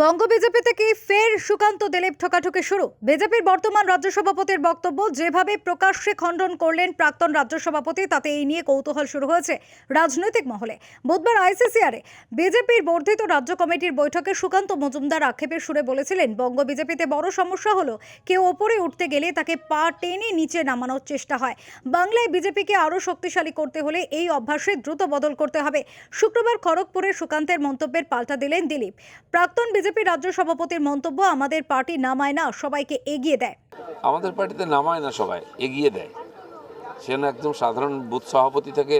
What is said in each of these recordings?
বঙ্গ BJP থেকে ফের সুকান্ত দিলীপ ঠোকাঠুকি শুরু। বিজেপির বর্তমান রাজ্য সভাপতির বক্তব্য, যেভাবে প্রকাশ্যে খণ্ডন করলেন প্রাক্তন রাজ্য সভাপতি, তাতে এই নিয়ে কৌতূহল শুরু হয়েছে রাজনৈতিক মহলে। বুধবার আইসিসিআরে বিজেপির বর্ধিত রাজ্য কমিটির বৈঠকে সুকান্ত মজুমদার আক্ষেপের সুরে বলেছিলেন, বঙ্গ বিজেপিতে বড় সমস্যা হলো কেউ ওপরে উঠতে গেলে তাকে পা টেনে নিচে নামানোর চেষ্টা হয়। বাংলায় বিজেপিকে আরও শক্তিশালী করতে হলে এই অভ্যাসে দ্রুত বদল করতে হবে। শুক্রবার খড়গপুরে সুকান্তের মন্তব্যের পাল্টা দিলেন দিলীপ। প্রাক্তন বিজেপি রাজ্য সভাপতির মন্তব্য, আমাদের পার্টি নামায় না, সবাইকে এগিয়ে দেয়। আমাদের পার্টিতে নামায় না সবাই, এগিয়ে দেয়। সে না একদম সাধারণ বুথ সভাপতি থেকে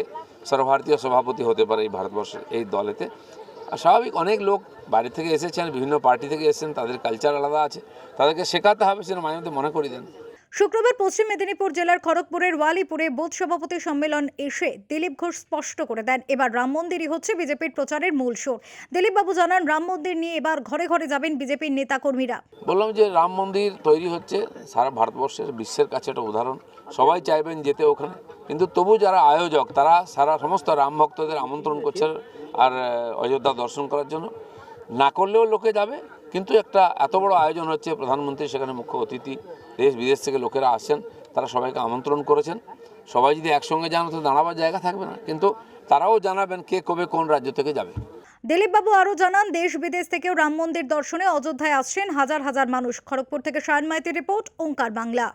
সর্বভারতীয় সভাপতি হতে পারে এই ভারতবর্ষের এই দলেতে। আর স্বাভাবিক অনেক লোক বাইরে থেকে এসেছেন, বিভিন্ন পার্টি থেকে এসেছেন, তাদের কালচার আলাদা আছে। তাদেরকে শেখাতে হবে সেটা মাঝে মধ্যে মনে করি দেন শুক্রবার পশ্চিম মেদিনীপুর জেলার খড়গপুরের ওয়ালিপুরে বোধ সভাপতি সম্মেলন এসে দিলীপ ঘোষ স্পষ্ট করে দেন। এবার রাম মন্দিরই হচ্ছে বিজেপির প্রচারের মূল সুর। দিলীপবাবু জানান, রাম মন্দির নিয়ে এবার ঘরে ঘরে যাবেন বিজেপির নেতাকর্মীরা। বললাম যে রাম মন্দির তৈরি হচ্ছে সারা ভারতবর্ষের বিশ্বের কাছে একটা উদাহরণ। সবাই চাইবেন যেতে ওখানে। কিন্তু তবু যারা আয়োজক, তারা সারা সমস্ত রাম ভক্তদের আমন্ত্রণ করছে আর অযোধ্যা দর্শন করার জন্য। না করলেও লোকে যাবে, কিন্তু একটা এত বড় আয়োজন হচ্ছে প্রধানমন্ত্রী, সেখানে মুখ্য অতিথি, দেশ, বিদেশ থেকে লোকেরা আসছেন, তারা সবাইকে আমন্ত্রণ করেছেন। সবাই যদি একসঙ্গে যান, তো দাঁড়াবার জায়গা থাকবে না, কিন্তু তারাও জানাবেন কে কবে কোন রাজ্য থেকে যাবে। দিলীপবাবু আরও জানান, দেশ, বিদেশ থেকেও রাম মন্দির দর্শনে অযোধ্যায় আসছেন হাজার হাজার মানুষ। খড়গপুর থেকে সায়ন মাইতির রিপোর্ট, ওঙ্কার বাংলা।